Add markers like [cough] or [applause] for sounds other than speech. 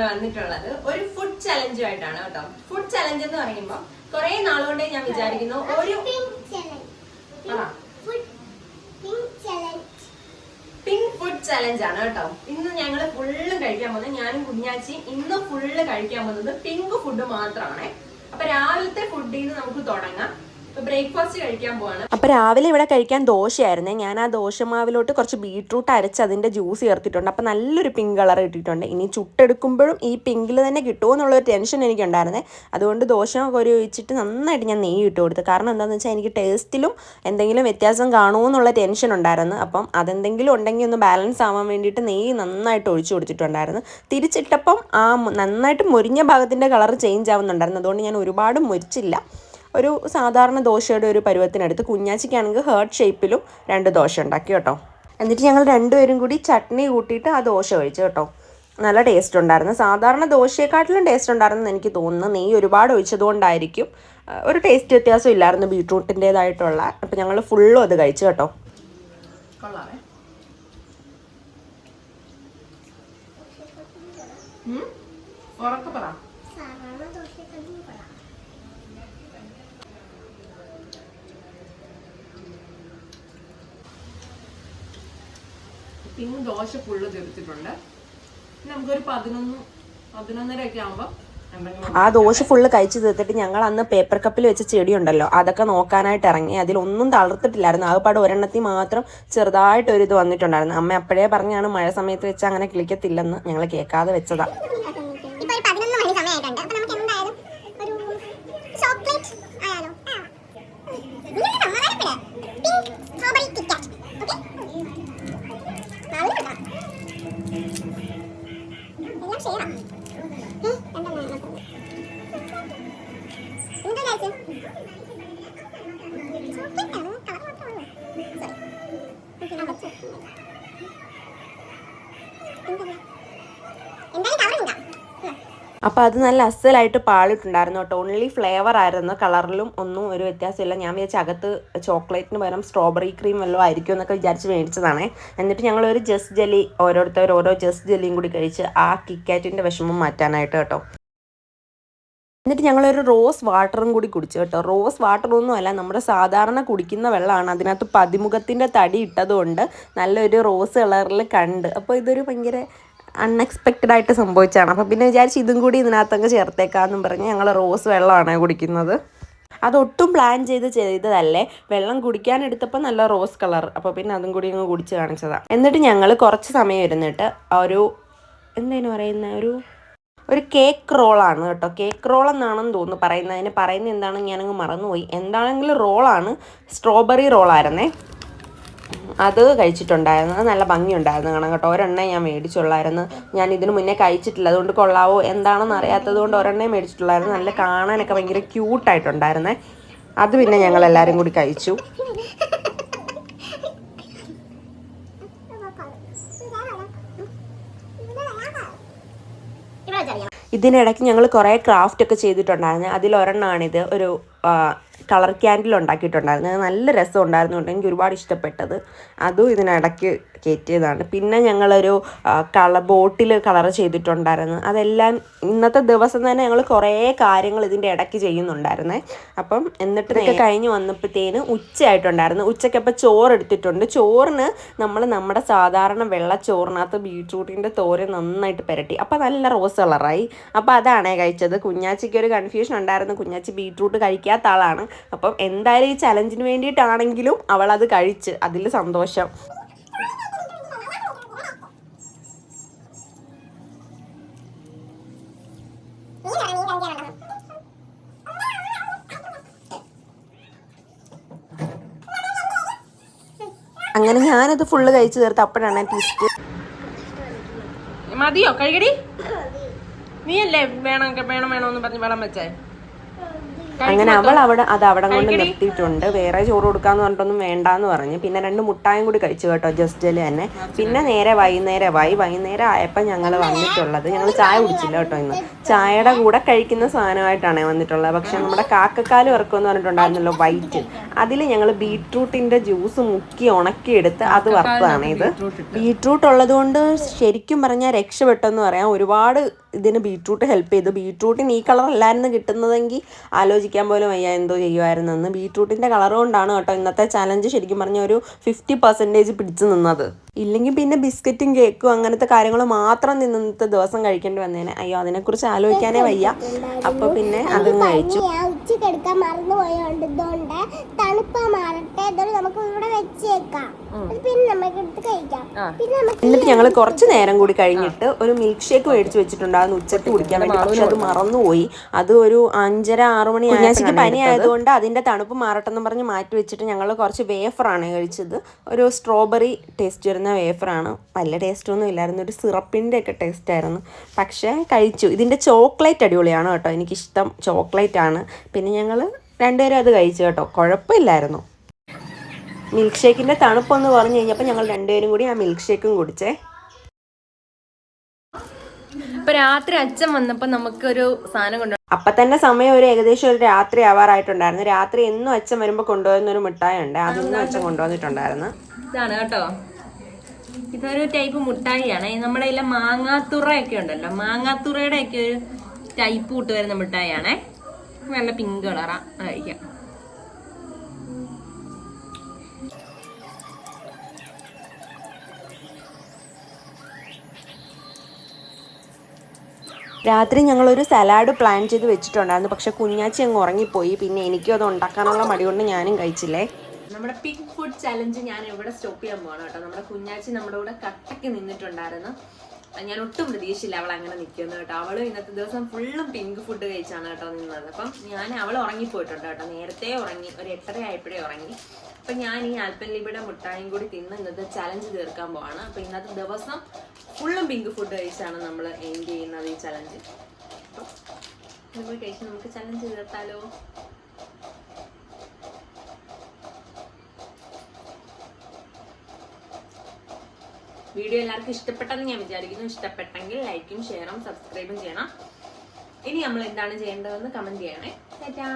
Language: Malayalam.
നമ്മൾ വന്നിട്ടുള്ളത് ഒരു ഫുഡ് ചലഞ്ചുമായിട്ടാണ് കേട്ടോ. ഫുഡ് ചലഞ്ച് എന്ന് പറയുമ്പോൾ കുറെ നാളുകൊണ്ടേ ഞാൻ വിചാരിക്കുന്നു ഒരു പിങ്ക് ഫുഡ് ചലഞ്ച് ആണ് കേട്ടോ. ഇന്ന് ഞങ്ങൾ ഫുള്ള് കഴിക്കാൻ പോകുന്നത് ഞാനും കുഞ്ഞാച്ചി ഇന്ന് ഫുള്ള് കഴിക്കാൻ പോകുന്നത് പിങ്ക് ഫുഡ് മാത്രമാണ് അപ്പൊ രാവിലത്തെ ഫുഡിൽ നിന്ന് നമുക്ക് തുടങ്ങാം. ബ്രേക്ക്ഫാസ്റ്റ് കഴിക്കാൻ പോവാണ്. അപ്പോൾ രാവിലെ ഇവിടെ കഴിക്കാൻ ദോശയായിരുന്നേ. ഞാൻ ആ ദോശമാവിലോട്ട് കുറച്ച് ബീട്രൂട്ട് അരച്ച് അതിന്റെ ജ്യൂസ് ചേർത്തിട്ടുണ്ട്. അപ്പൊ നല്ലൊരു പിങ്ക് കളർ ഇട്ടിട്ടുണ്ട്. ഇനി ചുട്ടെടുക്കുമ്പോഴും ഈ പിങ്കിൽ തന്നെ കിട്ടുമോ എന്നുള്ളൊരു ടെൻഷൻ എനിക്കുണ്ടായിരുന്നേ. അതുകൊണ്ട് ദോശ ഒരു ഒഴിച്ചിട്ട് നന്നായിട്ട് ഞാൻ നെയ്യ് ഇട്ട് കൊടുത്തു. കാരണം എന്താണെന്ന് വെച്ചാൽ എനിക്ക് ടേസ്റ്റിലും എന്തെങ്കിലും വ്യത്യാസം കാണുമോ എന്നുള്ള ടെൻഷൻ ഉണ്ടായിരുന്നു. അപ്പം അതെന്തെങ്കിലും ഉണ്ടെങ്കിൽ ഒന്ന് ബാലൻസ് ആവാൻ വേണ്ടിയിട്ട് നെയ്യ് നന്നായിട്ട് ഒഴിച്ചു കൊടുത്തിട്ടുണ്ടായിരുന്നു. തിരിച്ചിട്ടപ്പം ആ നന്നായിട്ട് മുരിഞ്ഞ ഭാഗത്തിന്റെ കളർ ചേഞ്ച് ആവുന്നുണ്ടായിരുന്നു. അതുകൊണ്ട് ഞാൻ ഒരുപാട് മൊരിച്ചില്ല. ഒരു സാധാരണ ദോശയുടെ ഒരു പരുവത്തിനടുത്ത് കുഞ്ഞാച്ചിക്കാണെങ്കിൽ ഹേർട്ട് ഷേപ്പിലും രണ്ട് ദോശ ഉണ്ടാക്കി കേട്ടോ. എന്നിട്ട് ഞങ്ങൾ രണ്ടുപേരും കൂടി ചട്നി കൂട്ടിയിട്ട് ആ ദോശ കഴിച്ചു കേട്ടോ. നല്ല ടേസ്റ്റ് ഉണ്ടായിരുന്നു. സാധാരണ ദോശയെക്കാട്ടിലും ടേസ്റ്റ് ഉണ്ടായിരുന്നു എനിക്ക് തോന്നുന്നു. നെയ്യ് ഒരുപാട് ഒഴിച്ചതുകൊണ്ടായിരിക്കും ഒരു ടേസ്റ്റ് വ്യത്യാസം ഇല്ലായിരുന്നു ബീട്രൂട്ടിന്റേതായിട്ടുള്ള. അപ്പം ഞങ്ങൾ ഫുള്ളും അത് കഴിച്ചു കേട്ടോ? ഉറക്കെ പറ. പിന്നെ ദോശ ഫുള്ള് തീർത്തിട്ടുണ്ട്. ഇനി നമുക്കൊരു പതിനൊന്ന് പതിനൊന്നര ഒക്കെ ആവുമ്പോ ആ ദോശ ഫുള്ള് കഴിച്ചു തീർത്തിട്ട് ഞങ്ങൾ അന്ന് പേപ്പർ കപ്പിൽ വെച്ച ചെടി ഉണ്ടല്ലോ അതൊക്കെ നോക്കാനായിട്ട് ഇറങ്ങി. അതിലൊന്നും തളർത്തിട്ടില്ലായിരുന്നു. ആകെപ്പാട് ഒരെണ്ണത്തിൽ മാത്രം ചെറുതായിട്ട് ഒരു ഇത് വന്നിട്ടുണ്ടായിരുന്നു. അമ്മ അപ്പോഴേ പറഞ്ഞാണ് മഴ സമയത്ത് വെച്ച് അങ്ങനെ കിളിക്കത്തില്ലെന്ന് ഞങ്ങൾ കേൾക്കാതെ വെച്ചതാ. അപ്പോൾ അത് നല്ല അസലായിട്ട് പാളിട്ടുണ്ടായിരുന്നു കേട്ടോ. ഓൺലി ഫ്ലേവർ ആയിരുന്നു. കളറിലും ഒന്നും ഒരു വ്യത്യാസമില്ല. ഞാൻ വിചാരിച്ച അകത്ത് ചോക്ലേറ്റിന് പകരം സ്ട്രോബെറി ക്രീം വല്ലതും ആയിരിക്കും എന്നൊക്കെ വിചാരിച്ച് മേടിച്ചതാണ്. എന്നിട്ട് ഞങ്ങൾ ഒരു ജസ്റ്റ് ജെല്ലി ഓരോരുത്തർ ഓരോ ജസ്റ്റ് ജെല്ലിയും കൂടി കഴിച്ച് ആ കിക്കാറ്റിന്റെ വിഷമം മാറ്റാനായിട്ട് കേട്ടോ. എന്നിട്ട് ഞങ്ങളൊരു റോസ് വാട്ടറും കൂടി കുടിച്ചു കേട്ടോ. റോസ് വാട്ടറൊന്നും അല്ല നമ്മുടെ സാധാരണ കുടിക്കുന്ന വെള്ളമാണ്. അതിനകത്ത് പതിമുഖത്തിന്റെ തടി ഇട്ടതുകൊണ്ട് നല്ലൊരു റോസ് കളറിൽ കണ്ട്. അപ്പോൾ ഇതൊരു ഭയങ്കര അൺഎക്സ്പെക്റ്റഡ് ആയിട്ട് സംഭവിച്ചാണ്. അപ്പോൾ പിന്നെ വിചാരിച്ച് ഇതും കൂടി ഇതിനകത്തങ്ങ് ചേർത്തേക്കാമെന്നും പറഞ്ഞ് ഞങ്ങൾ റോസ് വെള്ളമാണ് കുടിക്കുന്നത്. അതൊട്ടും പ്ലാൻ ചെയ്ത് ചെയ്തതല്ലേ. വെള്ളം കുടിക്കാനെടുത്തപ്പോൾ നല്ല റോസ് കളർ. അപ്പോൾ പിന്നെ അതും കൂടി അങ്ങ് കുടിച്ച് കാണിച്ചതാണ് എന്നിട്ട് ഞങ്ങൾ കുറച്ച് സമയം ഇരുന്നിട്ട് ഒരു എന്തേനു പറയുന്ന? ഒരു ഒരു കേക്ക് റോളാണ് കേട്ടോ. കേക്ക് റോൾ എന്നാണെന്ന് തോന്നുന്നു പറയുന്നത്. അതിന് പറയുന്നത് എന്താണെന്ന് ഞാനങ്ങ് മറന്നുപോയി. എന്താണെങ്കിലും റോളാണ് സ്ട്രോബെറി റോളായിരുന്നേ അത് കഴിച്ചിട്ടുണ്ടായിരുന്നു. അത് നല്ല ഭംഗിയുണ്ടായിരുന്നു കാണാൻ കേട്ടോ. ഒരെണ്ണേ ഞാൻ മേടിച്ചുള്ളായിരുന്നു. ഞാൻ ഇതിന് മുന്നേ കഴിച്ചിട്ടില്ല. അതുകൊണ്ട് കൊള്ളാവോ? എന്താണെന്ന് അറിയാത്തത് കൊണ്ട് ഒരെണ്ണേ മേടിച്ചിട്ടുള്ളായിരുന്നു. നല്ല കാണാനൊക്കെ ഭയങ്കര ക്യൂട്ടായിട്ടുണ്ടായിരുന്നേ അത് പിന്നെ ഞങ്ങൾ എല്ലാവരും കൂടി കഴിച്ചു [laughs] ഇവിടെ വെച്ചറിയാം ഇതിനിടയ്ക്ക് ഞങ്ങൾ കുറേ ക്രാഫ്റ്റ് ഒക്കെ ചെയ്തിട്ടുണ്ടായിരുന്നു. അതിലൊരെണ്ണമാണിത് ഒരു കളർ ക്യാൻഡിൽ ഉണ്ടാക്കിയിട്ടുണ്ടായിരുന്നു. അത് നല്ല രസം ഉണ്ടായിരുന്നുകൊണ്ട് എനിക്ക് ഒരുപാട് ഇഷ്ടപ്പെട്ടത്. അതും ഇതിനിടയ്ക്ക് കയറ്റിയതാണ്. പിന്നെ ഞങ്ങളൊരു കളർ ബോട്ടിൽ കളർ ചെയ്തിട്ടുണ്ടായിരുന്നു. അതെല്ലാം ഇന്നത്തെ ദിവസം തന്നെ ഞങ്ങൾ കുറേ കാര്യങ്ങൾ ഇതിന്റെ ഇടയ്ക്ക് ചെയ്യുന്നുണ്ടായിരുന്നേ. അപ്പം എന്നിട്ട് ഇതൊക്കെ കഴിഞ്ഞ് വന്നപ്പോഴത്തേന് ഉച്ചയായിട്ടുണ്ടായിരുന്നു. ഉച്ചയ്ക്കപ്പോൾ ചോറ് എടുത്തിട്ടുണ്ട് ചോറിന് നമ്മൾ നമ്മുടെ സാധാരണ വെള്ള ചോറിനകത്ത് ബീട്രൂട്ടിന്റെ തോര നന്നായിട്ട് പുരട്ടി. അപ്പോൾ നല്ല റോസ് കളറായി. അപ്പോൾ അതാണേ കഴിച്ചത്. കുഞ്ഞാച്ചിക്ക് ഒരു കൺഫ്യൂഷൻ ഉണ്ടായിരുന്നു. കുഞ്ഞാച്ചി ബീട്രൂട്ട് കഴിക്കാത്ത ആളാണ്. അപ്പം എന്തായാലും ഈ ചലഞ്ചിന് വേണ്ടിയിട്ടാണെങ്കിലും അവൾ അത് കഴിച്ച് അതിൽ സന്തോഷം. അങ്ങനെ ഞാനത് ഫുള്ള് കഴിച്ചു തീർത്ത് അപ്പോഴാണ് ട്വിസ്റ്റ് മതിയോ? കഴുകടി? നീയല്ലേ വേണം വേണം വേണമെന്ന് പറഞ്ഞ് വെള്ളം വെച്ചേ? അങ്ങനെ അവൾ അവിടെ അത് അവിടെ കൊണ്ട് നിർത്തിയിട്ടുണ്ട്. വേറെ ചോറ് കൊടുക്കാന്ന് പറഞ്ഞിട്ടൊന്നും വേണ്ടാന്ന് പറഞ്ഞു. പിന്നെ രണ്ട് മുട്ടായും കൂടി കഴിച്ചു കേട്ടോ ജസ്റ്റിൽ തന്നെ. പിന്നെ നേരെ വൈകുന്നേരമായി വൈകുന്നേരം ആയപ്പോൾ ഞങ്ങൾ വന്നിട്ടുള്ളത്. ഞങ്ങൾ ചായ കുടിച്ചില്ല കേട്ടോ ഇന്ന്. ചായയുടെ കൂടെ കഴിക്കുന്ന സാധനമായിട്ടാണ് വന്നിട്ടുള്ളത്. പക്ഷെ നമ്മുടെ കാക്കക്കാൽ വറക്കുമെന്ന് പറഞ്ഞിട്ടുണ്ടായിരുന്നല്ലോ വൈറ്റ് അതിൽ ഞങ്ങൾ ബീട്രൂട്ടിന്റെ ജ്യൂസ് മുക്കി ഉണക്കിയെടുത്ത് അത് വറുത്തതാണ് ഇത്. ബീട്രൂട്ട് ഉള്ളത് കൊണ്ട് ശരിക്കും പറഞ്ഞാൽ രക്ഷപ്പെട്ടെന്ന് പറയാം. ഒരുപാട് ഇതിന് ബീട്രൂട്ട് ഹെൽപ്പ് ചെയ്തു. ബീട്രൂട്ടിന് ഈ കളർ അല്ലായിരുന്നു കിട്ടുന്നതെങ്കിൽ ആലോചിക്കാൻ പോലും വയ്യ എന്തോ ചെയ്യുമായിരുന്നെന്ന് ബീട്രൂട്ടിന്റെ കളർ കൊണ്ടാണ് കേട്ടോ ഇന്നത്തെ ചലഞ്ച് ശരിക്കും പറഞ്ഞാൽ ഒരു ഫിഫ്റ്റി പെർസെന്റേജ് പിടിച്ചു നിന്നത്. ഇല്ലെങ്കിൽ പിന്നെ ബിസ്ക്കറ്റും കേക്കും അങ്ങനത്തെ കാര്യങ്ങൾ മാത്രം നിന്നത്തെ ദിവസം കഴിക്കേണ്ടി വന്നേനെ. അയ്യോ അതിനെക്കുറിച്ച് ആലോചിക്കാനേ വയ്യ. അപ്പോൾ പിന്നെ അതും കഴിച്ചു. ഞാൻ ഉച്ചയ്ക്ക് എടുക്കാൻ മറന്നു പോയോണ്ട് ഇതുകൊണ്ട് തണുപ്പ് മാറട്ടെ. ഇതുകൊണ്ട് നമുക്ക് ഇവിടെ വെച്ചേക്കാം. പിന്നെ നമുക്ക് എടുത്ത് കഴിക്കാം. പിന്നെ നമുക്ക് എന്നിട്ട് ഞങ്ങൾ കുറച്ച് നേരം കൂടി കഴിഞ്ഞിട്ട് ഒരു മിൽക്ക് ഷേക്ക് മേടിച്ച് വെച്ചിട്ടുണ്ടായിരുന്നു. ഉച്ചയ്ക്ക് കുടിക്കാൻ വേണ്ടി. പക്ഷെ അത് മറന്നുപോയി. അത് ഒരു അഞ്ചര ആറ് മണി കുഞ്ഞാച്ചിക്ക് പനി ആയതുകൊണ്ട് അതിന്റെ തണുപ്പ് മാറട്ടെന്ന് പറഞ്ഞ് മാറ്റി വെച്ചിട്ട് ഞങ്ങൾ കുറച്ച് വേഫറാണ് കഴിച്ചത്. ഒരു സ്ട്രോബെറി ടേസ്റ്റ് വരുന്ന വേഫറാണ്. നല്ല ടേസ്റ്റ് ഒന്നും ഇല്ലായിരുന്നു. ഒരു സിറപ്പിന്റെ ഒക്കെ ടേസ്റ്റ് ആയിരുന്നു പക്ഷേ കഴിച്ചു. ഇതിന്റെ ചോക്ലേറ്റ് അടിപൊളിയാണ് കേട്ടോ. എനിക്കിഷ്ടം ചോക്ലേറ്റ് ആണ് പിന്നെ ഞങ്ങൾ രണ്ടുപേരും അത് കഴിച്ചു കേട്ടോ. കുഴപ്പമില്ലായിരുന്നു. മിൽക്ക് ഷേക്കിന്റെ തണുപ്പൊന്ന് പറഞ്ഞു കഴിഞ്ഞപ്പോൾ ഞങ്ങൾ രണ്ടുപേരും കൂടി ആ മിൽക്ക് ഷേക്കും കുടിച്ചേ. ഇപ്പൊ രാത്രി അച്ഛൻ വന്നപ്പോ നമുക്കൊരു സാധനം കൊണ്ടു അപ്പൊ തന്നെ സമയം ഒരു ഏകദേശം ഒരു രാത്രി ആവാറായിട്ടുണ്ടായിരുന്നു. രാത്രി എന്നും അച്ഛൻ വരുമ്പോ കൊണ്ടുവരുന്ന ഒരു മിഠായി ഉണ്ട് അതൊന്നും അച്ഛൻ കൊണ്ടുവന്നിട്ടുണ്ടായിരുന്നു. ഇതാണ് കേട്ടോ. ഇതൊരു ടൈപ്പ് മുട്ടായിയാണ്. നമ്മുടെ കയ്യിലെ മാങ്ങാത്തുറയൊക്കെ ഉണ്ടല്ലോ. മാങ്ങാത്തുറയുടെ ഒക്കെ ഒരു ടൈപ്പ് കൂട്ട് വരുന്ന മിഠായിയാണേ നല്ല പിങ്ക് കളറാ കഴിക്കാം. രാത്രി ഞങ്ങളൊരു സലാഡ് പ്ലാൻ ചെയ്ത് വെച്ചിട്ടുണ്ടായിരുന്നു. പക്ഷെ കുഞ്ഞാച്ചി അങ്ങ് ഉറങ്ങിപ്പോയി. പിന്നെ എനിക്കും അത് ഉണ്ടാക്കാനുള്ള മടി കൊണ്ട് ഞാനും കഴിച്ചില്ലേ? നമ്മുടെ പിങ്ക് ഫുഡ് ചലഞ്ച് ഞാൻ ഇവിടെ സ്റ്റോപ്പ് ചെയ്യാൻ പോകണം കേട്ടോ. നമ്മുടെ കുഞ്ഞാച്ചി നമ്മുടെ കൂടെ കട്ടക്ക് നിന്നിട്ടുണ്ടായിരുന്നു. ഞാൻ ഒട്ടും പ്രതീക്ഷയില്ല അവൾ അങ്ങനെ നിൽക്കുന്നു കേട്ടോ. അവൾ ഇന്നത്തെ ദിവസം ഫുള്ളും പിങ്ക് ഫുഡ് കഴിച്ചാണ് കേട്ടോ നിന്നത്. അപ്പം ഞാൻ അവൾ ഉറങ്ങിപ്പോയിട്ടുണ്ട് കേട്ടോ. നേരത്തെ ഉറങ്ങി ഒരു എട്ടര ആയപ്പോഴേ ഉറങ്ങി. അപ്പം ഞാൻ ഈ ആൽപ്പൻലിബിയുടെ മുട്ടായും കൂടി തിന്ന് ഇന്നത്തെ ചലഞ്ച് തീർക്കാൻ പോവാണ്. അപ്പം ഇന്നത്തെ ദിവസം ഫുള്ളും പിങ്ക് ഫുഡ് കഴിച്ചാണ് നമ്മൾ എൻഡ് ചെയ്യുന്നത് ഈ ചലഞ്ച് അപ്പം നമ്മൾ കഴിച്ച് നമുക്ക് ചലഞ്ച് തീർത്താലോ? വീഡിയോ എല്ലാവർക്കും ഇഷ്ടപ്പെട്ടെന്ന് ഞാൻ വിചാരിക്കുന്നു. ഇഷ്ടപ്പെട്ടെങ്കിൽ ലൈക്കും ഷെയറും സബ്സ്ക്രൈബും ചെയ്യണം. ഇനി നമ്മൾ എന്താണ് ചെയ്യേണ്ടതെന്ന് കമന്റ് ചെയ്യണേ. ടാറ്റാ.